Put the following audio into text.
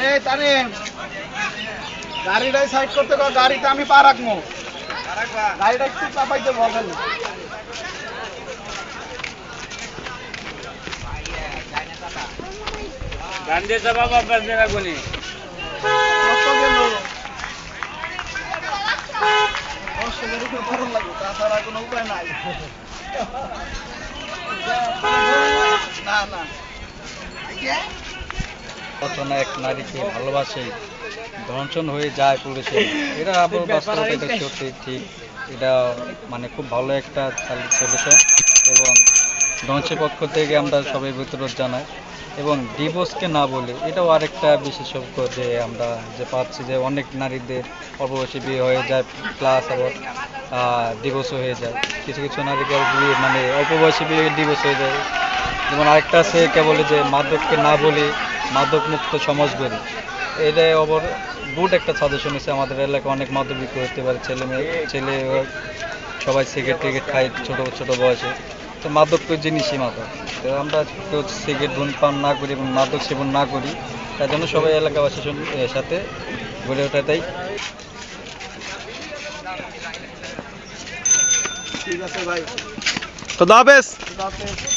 এই তানিম গাড়িটাই সাইড করতে কর গাড়িটা আমি পা রাখব। গাড়িটা একটু চাপাইতে বলেন গান্ধী সভা বাবার জেলা গুনি গেল ভালো লাগবে তাছাড়া কোনো উপায় নাই। না এক নারীকে ভালোবাসে ধনচন হয়ে যায় পুলিশে এটা আবার বাস্তবতা এটা সত্যি ঠিক। এটা মানে খুব ভালো একটা চাল- চলেছে। এবং ধ্বংসের পক্ষ থেকে আমরা সবাই বিতরণ জানাই। এবং ডিভোর্সকে না বলে এটাও আরেকটা বিশেষজ্ঞ যে আমরা যে পাচ্ছি যে অনেক নারীদের অল্প বয়সে বিয়ে হয়ে যায় প্লাস আবার ডিভোর্সও হয়ে যায়। কিছু কিছু নারীকে বিয়ে মানে অল্প বয়সে বিয়ে ডিভোর্স হয়ে যায়। যেমন আরেকটা আছে কে বলে যে মাদককে না বলে মাদক মুক্ত সমাজ গড়ি। এটা আবার গুড একটা সাজেশন হয়েছে আমাদের এলাকায় অনেক মাদক বিক্রি হতে পারে, ছেলে মেয়ে, ছেলে সবাই সিগারেট টিগারেট খায় ছোট ছোট বয়সে। তো মাদক তো জিনিসই মাদক। তো আমরা কেউ সিগারেট ধূমপান না করি এবং মাদক সেবন না করি তার জন্য সবাই এলাকাবাসীর সাথে গড়ে ওঠাটাই ঠিক আছে ভাই। তো হাফেজ। খুদা হাফেজ।